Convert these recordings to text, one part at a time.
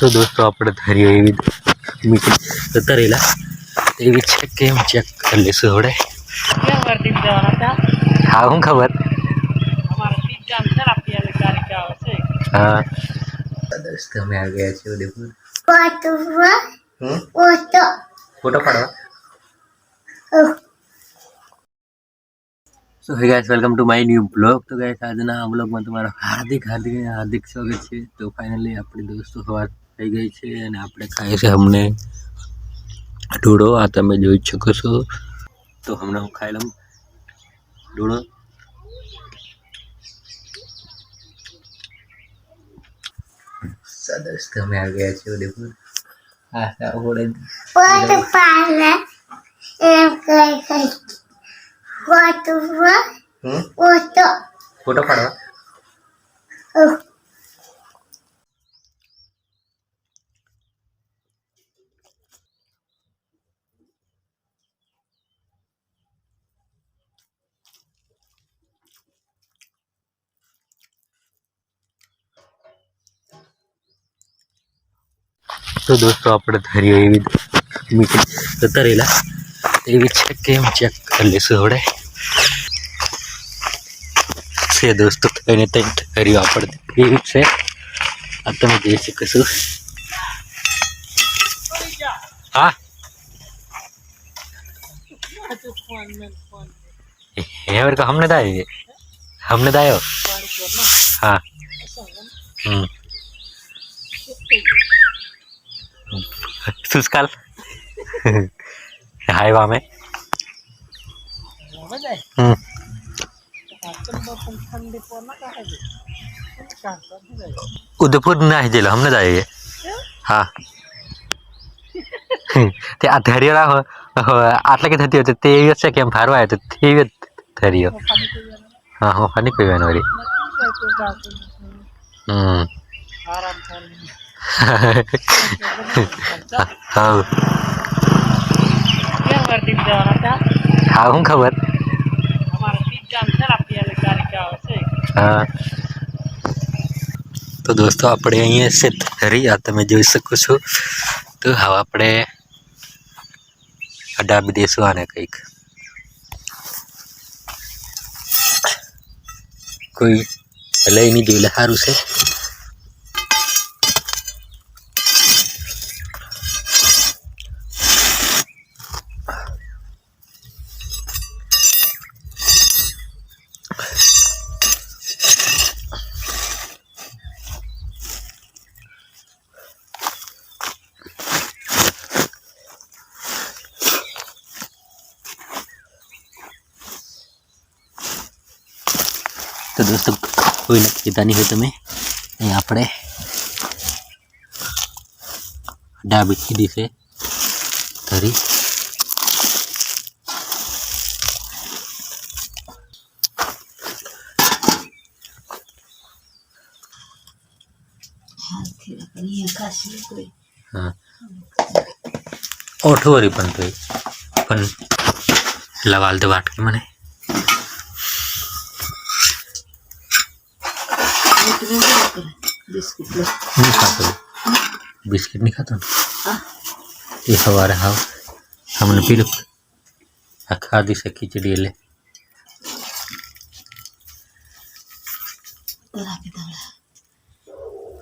તો દોસ્તો આપણે ધારીએ એવી મીટિંગ જતા રહેલા એવી છે કે એમ ચેક કરી લઈશું હતા હા હું ખબર? હા. દોસ્તો, અમે આવી ગયા છીએ so hey guys welcome to my new blog તો ગાઈસ આજના બ્લોગમાં તમારું હાર્દિક હાર્દિક હાર્દિક સ્વાગત છે. તો ફાઇનલી આપણી દોસ્તો સવાર થઈ ગઈ છે અને આપણે ખાઈએ છે અમને ઢોળો. આ તમે જોઈ જ શકો છો. તો હમણાં હું ખાઈ લઉં ઢોળો. દોસ્તો અમે આવી ગયા છીએ ઉદયપુર ફોટો પાડવા તો દોસ્તો આપણે ધારીએ એવી મીઠી કતરેલા એવી છે કેમ ચેક કરી લઈશું હવે. છે દોસ્તો થઈને ત્યાં ધાર્યું આપણે એવી છે. આ તમે જોઈ શકશું હા? હે વર્ગ હમને દાય હમને દાયો હા. હમ. સુસ્કાલ. હાય વામે. ઉદયપુર ના જેલો હમને જાય હા. તે આ ધૈર્ય આટલા કે થતી હતી તે એવી છે કેમ ફારવા આવ્યો તે એવી ધૈર્ય. હા, હું, ફની પીવાનું વળી. હમ. હા. હા શું ખબર. હા. તો દોસ્તો આપણે અહીંયા છે ધરી આ તમે જોઈ શકો છો. તો હવે આપણે અડાબી દઈશું આને કંઈક. કોઈ લઈ નહીં જોઈ સારું છે. તો દોસ્તો કોઈને કીધા નહીં હોય તમે. અહીં આપણે ડાબી કીધી છે. ધરી. ઓઠો વરી પણ તો પણ લવાલ દે વાટકી મને. નહીં ખાતો બિસ્કિટ નહીં ખાતો એ સવારે હાવ હમણાં પીલું આ ખાધી છે ખીચડી એટલે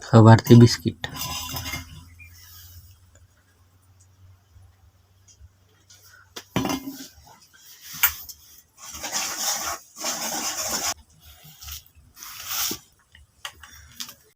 સવારથી બિસ્કિટ